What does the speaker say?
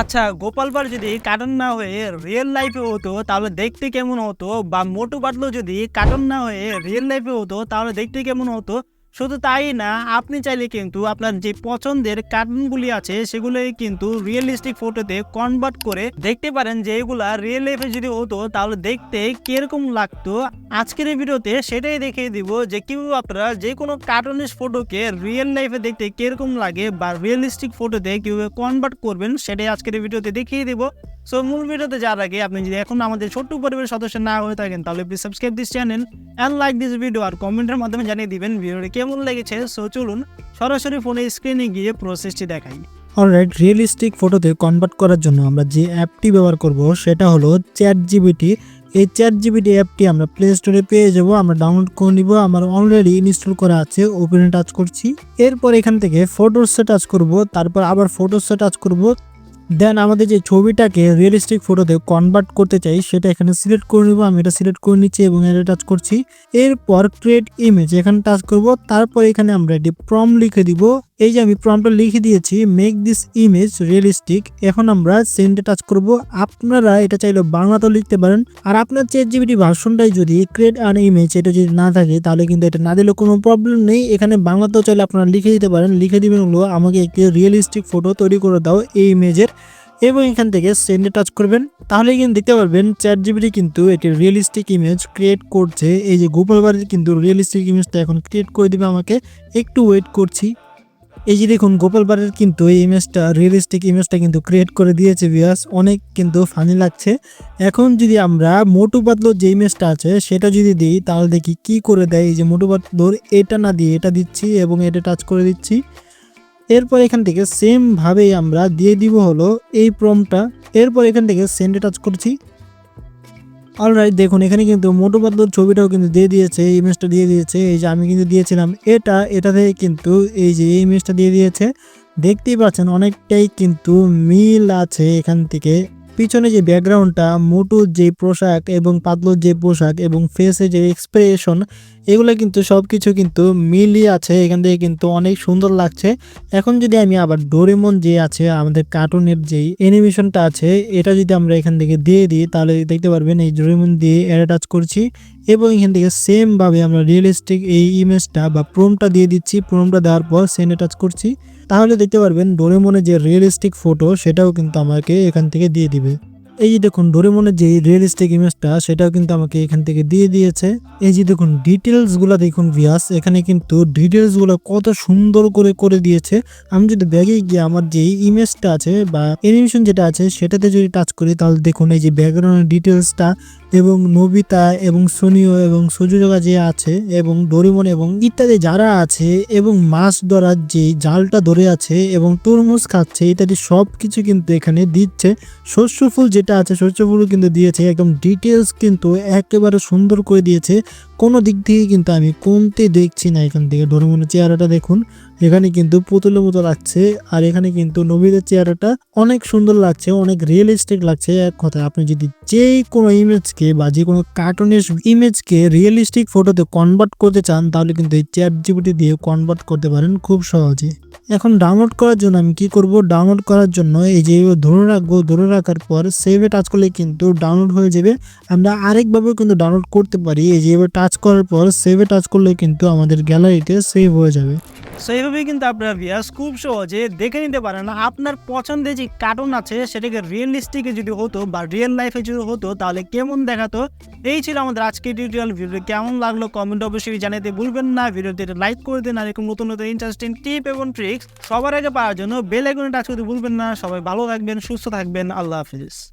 আচ্ছা গোপাল ভাঁড় যদি কার্টুন না হয়ে রিয়েল লাইফে হতো, তাহলে দেখতে কেমন হতো? বা মোটু পাতলু যদি কার্টুন না হয়ে রিয়েল লাইফে হতো, তাহলে দেখতে কেমন হতো? শুধু তাই না, আপনি চাইলে কিন্তু আপনার যে পছন্দের কার্টুনগুলি আছে সেগুলোই কিন্তু রিয়েলিস্টিক ফটোতে কনভার্ট করে দেখতে পারেন যে এগুলা রিয়েল লাইফে যদি হতো তাহলে দেখতে কীরকম লাগতো। আজকের এই ভিডিওতে সেটাই দেখিয়ে দিব যে কীভাবে আপনারা যে কোনো কার্টুনিস্ট ফটোকে রিয়েল লাইফে দেখতে কীরকম লাগে বা রিয়েলিস্টিক ফটোতে কীভাবে কনভার্ট করবেন সেটাই আজকের এই ভিডিওতে দেখিয়ে দিব। সো মূল ভিডিওতে যাওয়ার আগে আপনি যদি এখন আমাদের ছোট্ট পরিবারের সদস্য না হয়ে থাকেন তাহলে please subscribe this channel and like this video আর কমেন্টের মাধ্যমে জানিয়ে দিবেন ভিডিওটি কেমন লেগেছে? সো চলুন সরাসরি ফোনে স্ক্রিনে গিয়ে প্রসেসটি দেখাই। অলরাইট রিয়েলিস্টিক ফটোতে কনভার্ট করার জন্য আমরা যে অ্যাপটি ব্যবহার করব, সেটা হলো চ্যাট জিবিটি এই চ্যাট জিবিটি অ্যাপটি আমরা প্লে স্টোরে পেয়ে যাব, আমরা ডাউনলোড করে নিব, আমার অলরেডি ইনস্টল করা আছে ওপেনে টাচ করছি। এরপর এখান থেকে ফটোসে টাচ করব, তারপর আবার ফটোসে টাচ করব দেন আমাদের যে ছবিটাকে রিয়েলিস্টিক ফটোতে কনভার্ট করতে চাই, সেটা এখানে সিলেক্ট করে নেব। আমি এটা সিলেক্ট করে নিচ্ছি এবং এটা টাচ করছি। এরপর ক্রিয়েট ইমেজ এখানে টাচ করব। তারপর এখানে আমরা একটি প্রম লিখে দিব। এই যে আমি প্রমটা লিখে দিয়েছি মেক দিস ইমেজ রিয়েলিস্টিক এখন আমরা সেন্ডে টাচ করব। আপনারা এটা চাইলে বাংলাতেও লিখতে পারেন। আর আপনার চেট জিবিটি ভার্সনটাই যদি ক্রিয়েট আন ইমেজ এটা যদি না থাকে, তাহলে কিন্তু এটা না দিলে কোনো প্রবলেম নেই। এখানে বাংলাতেও চাইলে আপনারা লিখে দিতে পারেন। লিখে দিবেন হলো, আমাকে একটি রিয়েলিস্টিক ফটো তৈরি করে দাও এই ইমেজের এবং এখান থেকে সেন্ডে টাচ করবেন। তাহলে কিন্তু দেখতে পারবেন চ্যাট জিবিটি কিন্তু একটি রিয়েলিস্টিক ইমেজ ক্রিয়েট করছে। এই যে গোপাল বাড়ির কিন্তু রিয়েলিস্টিক ইমেজটা এখন ক্রিয়েট করে দিবে আমাকে। একটু ওয়েট করছি। এই যে দেখুন, গোপাল বাড়ির কিন্তু এই ইমেজটা রিয়েলিস্টিক ইমেজটা কিন্তু ক্রিয়েট করে দিয়েছে বিয়াস অনেক কিন্তু ফানি লাগছে। এখন যদি আমরা মোটু পাতলোর যে ইমেজটা আছে, সেটা যদি দিই, তাহলে দেখি কি করে দেয় এই যে মোটু পাতলোর এটা না দিয়ে এটা দিচ্ছি এবং এটা টাচ করে দিচ্ছি। এরপর এখান থেকে সেমভাবেই আমরা দিয়ে দিব হলো এই প্রমটা এরপর এখান থেকে সেন্ডে টাচ করছি। অলরাইট দেখুন, এখানে কিন্তু মোটু পাতলুর ছবিটাও কিন্তু দিয়ে দিয়েছে, এই ইমেজটা দিয়ে দিয়েছে, এই যে আমি কিন্তু দিয়েছিলাম এটা এটা থেকে কিন্তু এই যে এই ইমেজটা দিয়ে দিয়েছে, দেখতেই পাচ্ছেন অনেকটাই কিন্তু মিল আছে এখান থেকে। পিছনে যে ব্যাকগ্রাউন্ডটা মোটুর যে পোশাক এবং পাতলুর যে পোশাক এবং ফেসে যে এক্সপ্রেশন এগুলো কিন্তু সব কিছু কিন্তু মিলই আছে। এখান থেকে কিন্তু অনেক সুন্দর লাগছে। এখন যদি আমি আবার ডোরেমন যে আছে, আমাদের কার্টুনের যেই অ্যানিমেশনটা আছে, এটা যদি আমরা এখান থেকে দিয়ে দিই, তাহলে দেখতে পারবেন এই ডোরেমন দিয়ে এটা টাচ করছি এবং এখান থেকে সেমভাবে আমরা রিয়েলিস্টিক এই ইমেজটা বা প্রোমটা দিয়ে দিচ্ছি। প্রোমটা দেওয়ার পর সেন্ডে অ্যাটাচ করছি। তাহলে দেখতে পারবেন ডোরেমনের যে রিয়েলিস্টিক ফটো সেটাও কিন্তু আমাকে এখান থেকে দিয়ে দিবে। এই যে দেখুন ডোরেমনের যে রিয়েলিস্টিক ইমেজটা সেটাও কিন্তু আমাকে এখান থেকে দিয়ে দিয়েছে। এই যে দেখুন ডিটেলস ডিটেলসগুলো দেখুন ভিয়াস এখানে কিন্তু ডিটেলসগুলো কত সুন্দর করে করে দিয়েছে। আমি যদি ব্যাগে গিয়ে আমার যে ইমেজটা আছে বা অ্যানিমেশন যেটা আছে, সেটাতে যদি টাচ করি, তাহলে দেখুন এই যে ব্যাকগ্রাউন্ডের ডিটেলসটা এবং নবিতা এবং সোনিও এবং সুযোগা যে আছে এবং ডোরিমন এবং ইত্যাদি যারা আছে এবং মাছ ধরার যে জালটা ধরে আছে এবং তরমুজ খাচ্ছে ইত্যাদি সব কিছু কিন্তু এখানে দিচ্ছে। শস্য ফুল যেটা আছে শস্য ফুলও কিন্তু দিয়েছে, একদম ডিটেলস কিন্তু একেবারে সুন্দর করে দিয়েছে। কোনো দিক থেকে কিন্তু আমি কমতে দেখছি না এখান থেকে। ডোরিমনের চেহারাটা দেখুন। এখানে কিন্তু পুতুলের মতো লাগছে, আর এখানে কিন্তু নবীদের চেহারাটা অনেক সুন্দর লাগছে, অনেক রিয়েলিস্টিক লাগছে। এক কথায়, আপনি যদি যে কোনো ইমেজকে বা যে কোনো কার্টুনের ইমেজকে রিয়েলিস্টিক ফটোতে কনভার্ট করতে চান, তাহলে কিন্তু এই চ্যাট জিপিটি দিয়ে কনভার্ট করতে পারেন খুব সহজে। এখন ডাউনলোড করার জন্য আমি কি করব? ডাউনলোড করার জন্য এই যে ধরে রাখব, ধরে রাখার পর সেভে টাচ করলে কিন্তু ডাউনলোড হয়ে যাবে। আমরা আরেকভাবেও কিন্তু ডাউনলোড করতে পারি। এই যে টাচ করার পর সেভে টাচ করলে কিন্তু আমাদের গ্যালারিতে সেভ হয়ে যাবে। সো এইভাবে কিন্তু আপনারা ভিয়াস খুব সহজে দেখে নিতে পারেন আপনার পছন্দের যে কার্টুন আছে, সেটাকে রিয়েলিস্টিকে যদি হতো বা রিয়েল লাইফে যদি হতো, তাহলে কেমন দেখাতো? এই ছিল আমাদের আজকের টিউটোরিয়াল ভিডিও কেমন লাগল? কমেন্ট অবশ্যই জানাতে ভুলবেন না। ভিডিওতে লাইক করে দিন। আর এরকম নতুন নতুন ইন্টারেস্টিং টিপ এবং ট্রিক্স সবার আগে পাওয়ার জন্য বেল আইকনে টাচ করতে ভুলবেন না। সবাই ভালো থাকবেন, সুস্থ থাকবেন। আল্লাহ হাফিজ।